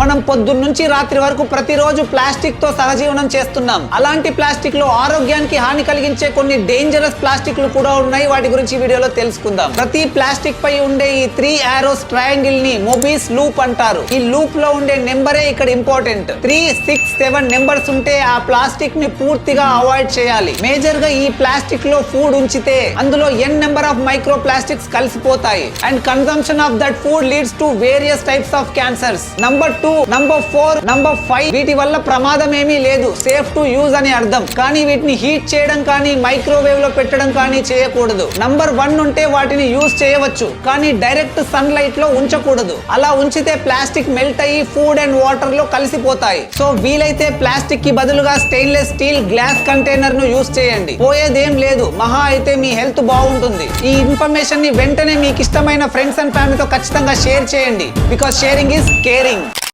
మనం పొద్దున్న నుంచి రాత్రి వరకు ప్రతిరోజు ప్లాస్టిక్తో సహజీవనం చేస్తున్నాం. అలాంటి ప్లాస్టిక్లో ఆరోగ్యానికి హాని కలిగించే కొన్ని డేంజరస్ ప్లాస్టిక్లు కూడా ఉన్నాయి. వాటి గురించి వీడియోలో తెలుసుకుందాం. ప్రతి ప్లాస్టిక్ పై ఉండే ఈ త్రీ ఆరోస్ ట్రయాంగిల్ని మొబీస్ లూప్ అంటారు. ఈ లూప్లో ఉండే నెంబరే ఇక్కడ important three six seven numbers ఉంటే ఆ ప్లాస్టిక్ని పూర్తిగా అవాయిడ్ చేయాలి. మేజర్గా ఈ ప్లాస్టిక్లో ఫుడ్ ఉంచితే అందులో N number of micro plastics కలిసిపోతాయి. And consumption of that food leads to various types of cancers number two two number four number five వీటి వల్ల ప్రమాదం ఏమీ లేదు. సేఫ్ టు యూజ్ అని అర్థం. కానీ వీటిని హీట్ చేయడం కానీ మైక్రోవేవ్లో పెట్టడం కానీ చేయకూడదు. నంబర్ వన్ ఉంటే వాటిని యూజ్ చేయవచ్చు. కానీ డైరెక్ట్ సన్ లైట్లో ఉంచకూడదు. అలా ఉంచితే ప్లాస్టిక్ మెల్ట్ అయ్యి ఫుడ్ అండ్ వాటర్లో కలిసిపోతాయి. సో వీలైతే ప్లాస్టిక్కి బదులుగా స్టెయిన్లెస్ స్టీల్ గ్లాస్ కంటైనర్ను యూజ్ చేయండి. పోయేదేం లేదు. మహా అయితే మీ హెల్త్ బాగుంటుంది. ఈ ఇన్ఫర్మేషన్ని వెంటనే మీకు ఇష్టమైన ఫ్రెండ్స్ అండ్ ఫ్యామిలీతో ఖచ్చితంగా షేర్ చేయండి. Because sharing is caring